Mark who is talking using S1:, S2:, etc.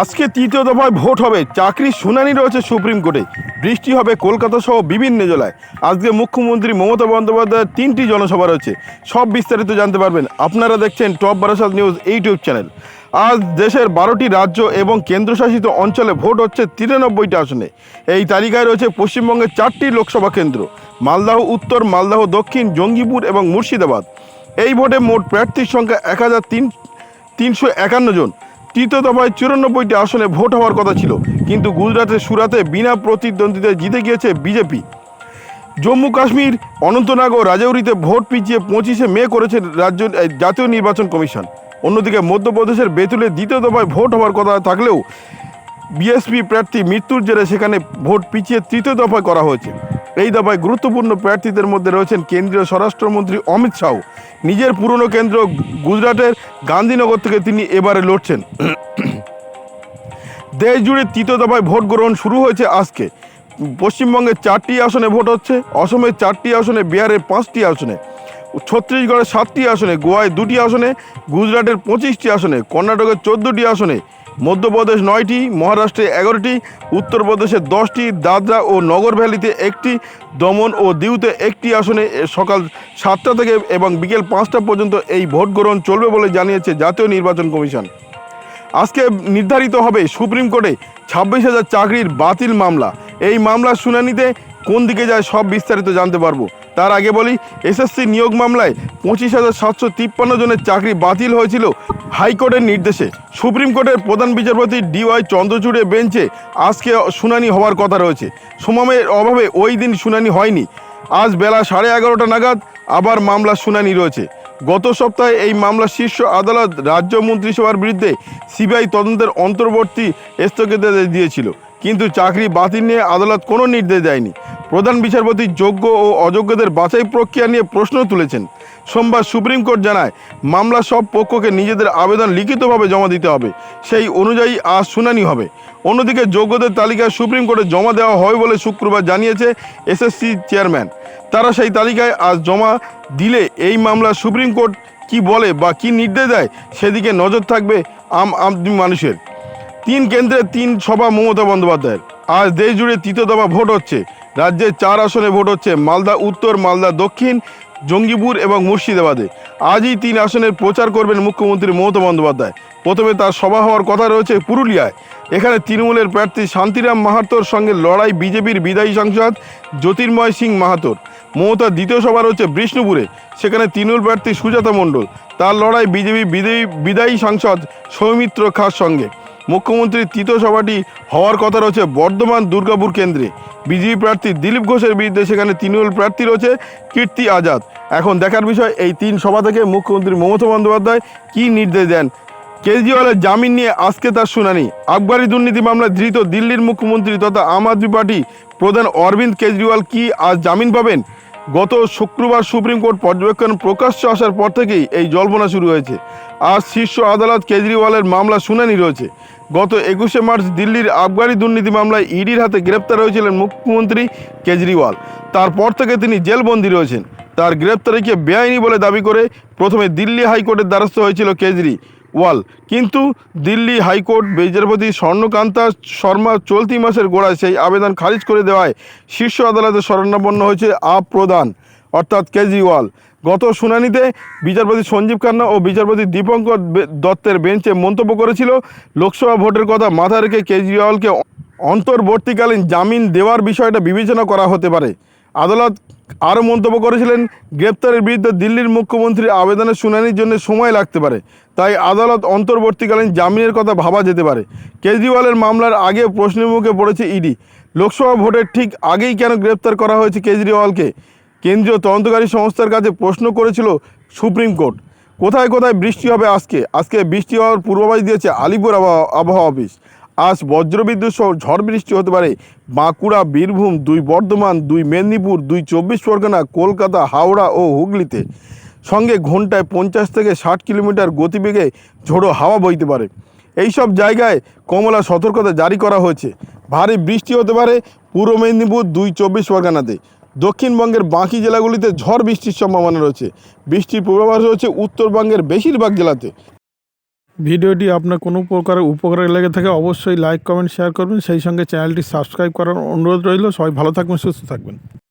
S1: আজকে তৃতীয় দফায় ভোট হবে। চাকরির শুনানি রয়েছে সুপ্রিম কোর্টে। বৃষ্টি হবে কলকাতা সহ বিভিন্ন জেলায়। আজকে মুখ্যমন্ত্রী মমতা বন্দ্যোপাধ্যায়ের তিনটি জনসভা রয়েছে। সব বিস্তারিত জানতে পারবেন। আপনারা দেখছেন top Barasat news YouTube channel. আজ দেশের বারোটি রাজ্য এবং কেন্দ্রশাসিত অঞ্চলে ভোট হচ্ছে তিরানব্বইটি আসনে। এই তালিকায় রয়েছে পশ্চিমবঙ্গের চারটি লোকসভা কেন্দ্র। মালদাহ উত্তর, মালদাহ দক্ষিণ, জঙ্গিপুর এবং মুর্শিদাবাদ। এই ভোটে মোট প্রার্থীর সংখ্যা এক হাজার তিন তিনশো একান্ন জন। তৃতীয় দফায় চুরানব্বইটি আসনে ভোট হওয়ার কথা ছিল। কিন্তু গুজরাটের সুরাতে বিনা প্রতিদ্বন্দ্বিতায় জিতে গিয়েছে বিজেপি। জম্মু কাশ্মীর অনন্তনাগ ও রাজৌরিতে ভোট পিছিয়ে পঁচিশে মে করেছে রাজ্য জাতীয় নির্বাচন কমিশন। অন্যদিকে মধ্যপ্রদেশের বেতুলে দ্বিতীয় দফায় ভোট হওয়ার কথা থাকলেও বিএসপি প্রার্থী মৃত্যুর জেরে সেখানে ভোট পিছিয়ে তৃতীয় দফায় করা হয়েছে। এই দফায় গুরুত্বপূর্ণ প্রার্থীদের মধ্যে রয়েছেন কেন্দ্রীয় স্বরাষ্ট্রমন্ত্রী অমিত শাহ। নিজের পুরনো কেন্দ্র গুজরাটের গান্ধীনগর থেকে তিনি এবারে লড়ছেন। দেশ জুড়ে তৃতীয় দফায় ভোট গ্রহণ শুরু হয়েছে আজকে। পশ্চিমবঙ্গের চারটি আসনে ভোট হচ্ছে, অসমের চারটি আসনে, বিহারের পাঁচটি আসনে, ছত্তিশগড়ের সাতটি আসনে, গোয়ায় দুটি আসনে, গুজরাটের পঁচিশটি আসনে, কর্ণাটকের চোদ্দোটি আসনে মধ্যপ্রদেশ নয়টি, মহারাষ্ট্রে এগারোটি, উত্তরপ্রদেশে দশটি, দাদরা ও নগর ভ্যালিতে একটি, দমন ও দিউতে একটি আসনে সকাল সাতটা থেকে এবং বিকেল পাঁচটা পর্যন্ত এই ভোট গ্রহণ চলবে বলে জানিয়েছে জাতীয় নির্বাচন কমিশন। আজকে নির্ধারিত হবে সুপ্রিম কোর্টে ছাব্বিশ হাজার চাকরির বাতিল মামলা। এই মামলার শুনানিতে কোন দিকে যায় সব বিস্তারিত জানতে পারব। তার আগে বলি, এসএসসি নিয়োগ মামলায় পঁচিশ হাজার সাতশো তিপ্পান্ন জনের চাকরি বাতিল হয়েছিল হাইকোর্টের নির্দেশে। সুপ্রিম কোর্টের প্রধান বিচারপতি ডিওয়াই চন্দ্রচূড়ে বেঞ্চে আজকে শুনানি হওয়ার কথা রয়েছে। সময়ের অভাবে ওই দিন শুনানি হয়নি। আজ বেলা সাড়ে এগারোটা নাগাদ আবার মামলার শুনানি রয়েছে। গত সপ্তাহে এই মামলা শীর্ষ আদালত রাজ্য মন্ত্রিসভার বিরুদ্ধে সিবিআই তদন্তের অন্তর্বর্তী স্থগিতাদেশ দিয়েছিল। কিন্তু চাকরি বাতিল নিয়ে আদালত কোনো নির্দেশ দেয়নি। প্রধান বিচারপতি যোগ্য ও অযোগ্যদের বাছাই প্রক্রিয়া নিয়ে প্রশ্ন তুলেছেন। সোমবার সুপ্রিম কোর্ট জানায়, মামলা সব পক্ষকে নিজেদের আবেদন লিখিতভাবে জমা দিতে হবে। সেই অনুযায়ী আজ শুনানি হবে। অন্যদিকে যোগ্যদের তালিকা সুপ্রিম কোর্টে জমা দেওয়া হবে বলে শুক্রবার জানিয়েছে এসএসসি চেয়ারম্যান। তারা সেই তালিকায় আজ জমা দিলে এই মামলা সুপ্রিম কোর্ট কি বলে বা কি নির্দেশ দেয় সেদিকে নজর থাকবে আম আদমি মানুষের। তিন কেন্দ্রে তিন সভা মমতা বন্দ্যোপাধ্যায়ের। আজ দেশ জুড়ে তৃতীয় দফা ভোট হচ্ছে। রাজ্যের চার আসনে ভোট হচ্ছে মালদা উত্তর, মালদা দক্ষিণ, জঙ্গিপুর এবং মুর্শিদাবাদে। আজই তিন আসনের প্রচার করবেন মুখ্যমন্ত্রী মমতা বন্দ্যোপাধ্যায়। প্রথমে তার সভা হওয়ার কথা রয়েছে পুরুলিয়ায়। এখানে তৃণমূলের প্রার্থী শান্তিরাম মাহাতোর সঙ্গে লড়াই বিজেপির বিদায়ী সাংসদ জ্যোতির্ময় সিং মাহাতোর। মমতার দ্বিতীয় সভা রয়েছে বিষ্ণুপুরে। সেখানে তৃণমূল প্রার্থী সুজাতা মণ্ডল। তার লড়াই বিজেপি বিদায়ী বিদায়ী সাংসদ সৌমিত্র খার সঙ্গে। মুখ্যমন্ত্রীর তৃতীয় সভাটি হওয়ার কথা রয়েছে বর্ধমান দুর্গাপুর কেন্দ্রে। বিজেপি প্রার্থী দিলীপ ঘোষের বিরুদ্ধে সেখানে তৃণমূল প্রার্থী রয়েছে কীর্তি আজাদ। এখন দেখার বিষয়, এই তিন সভা থেকে মুখ্যমন্ত্রী মমতা বন্দ্যোপাধ্যায় কী নির্দেশ দেন? কেজরিওয়ালের জামিন নিয়ে আজকে তার শুনানি। আবগারি দুর্নীতি মামলায় ধৃত দিল্লির মুখ্যমন্ত্রী তথা আম আদমি পার্টি প্রধান অরবিন্দ কেজরিওয়াল কি আজ জামিন পাবেন? গত শুক্রবার সুপ্রিম কোর্ট পর্যবেক্ষণ প্রকাশ্য আসার পর থেকেই এই জল্পনা শুরু হয়েছে। আজ শীর্ষ আদালত কেজরিওয়ালের মামলা শুনানি রয়েছে। গত একুশে মার্চ দিল্লির আবগারি দুর্নীতি মামলায় ইডির হাতে গ্রেপ্তার হয়েছিলেন মুখ্যমন্ত্রী কেজরিওয়াল। তারপর থেকে তিনি জেলবন্দি রয়েছেন। তার গ্রেপ্তারিকে বেআইনি বলে দাবি করে প্রথমে দিল্লি হাইকোর্টের দ্বারস্থ হয়েছিল কেজরিওয়াল। কিন্তু দিল্লি হাইকোর্ট বিচারপতি স্বর্ণকান্তা শর্মা চলতি মাসের গোড়ায় সেই আবেদন খারিজ করে দেওয়ায় শীর্ষ আদালতে শরণাপন্ন হয়েছে আপ প্রধান, অর্থাৎ কেজরিওয়াল। গত শুনানিতে বিচারপতি সঞ্জীব খান্না ও বিচারপতি দীপঙ্কর দত্তের বেঞ্চে মন্তব্য করেছিল, লোকসভা ভোটের কথা মাথায় রেখে কেজরিওয়ালকে অন্তর্বর্তীকালীন জামিন দেওয়ার বিষয়টা বিবেচনা করা হতে পারে। আদালত আরও মন্তব্য করেছিলেন, গ্রেপ্তারের বিরুদ্ধে দিল্লির মুখ্যমন্ত্রীর আবেদনের শুনানির জন্য সময় লাগতে পারে, তাই আদালত অন্তর্বর্তীকালীন জামিনের কথা ভাবা যেতে পারে। কেজরিওয়ালের মামলার আগে প্রশ্নের মুখে পড়েছে ইডি। লোকসভা ভোটের ঠিক আগেই কেন গ্রেপ্তার করা হয়েছে কেজরিওয়ালকে? কেন্দ্রীয় তদন্তকারী সংস্থার কাছে প্রশ্ন করেছিল সুপ্রিম কোর্ট। কোথায় কোথায় বৃষ্টি হবে আজকে? আজকে বৃষ্টি হওয়ার পূর্বাভাস দিয়েছে আলিপুর আবহাওয়া অফিস। আজ বজ্রবিদ্যুৎ সহ ঝড় বৃষ্টি হতে পারে। বাঁকুড়া, বীরভূম, দুই বর্ধমান, দুই মেদিনীপুর, দুই চব্বিশ পরগনা, কলকাতা, হাওড়া ও হুগলিতে। সঙ্গে ঘন্টায় পঞ্চাশ থেকে ষাট কিলোমিটার গতিবেগে ঝোড়ো হাওয়া বইতে পারে। এই সব জায়গায় কমলা সতর্কতা জারি করা হয়েছে। ভারী বৃষ্টি হতে পারে পূর্ব মেদিনীপুর, দুই চব্বিশ পরগনাতে। দক্ষিণবঙ্গের বাকি জেলাগুলিতে ঝড় বৃষ্টির সম্ভাবনা রয়েছে। বৃষ্টির পূর্বাভাস রয়েছে উত্তরবঙ্গের বেশিরভাগ জেলাতে।
S2: ভিডিওটি আপনার কোনো প্রকারের উপকারে লেগে থাকে অবশ্যই লাইক, কমেন্ট, শেয়ার করবেন। সেই সঙ্গে চ্যানেলটি সাবস্ক্রাইব করার অনুরোধ রইল। সবাই ভালো থাকবেন, সুস্থ থাকবেন।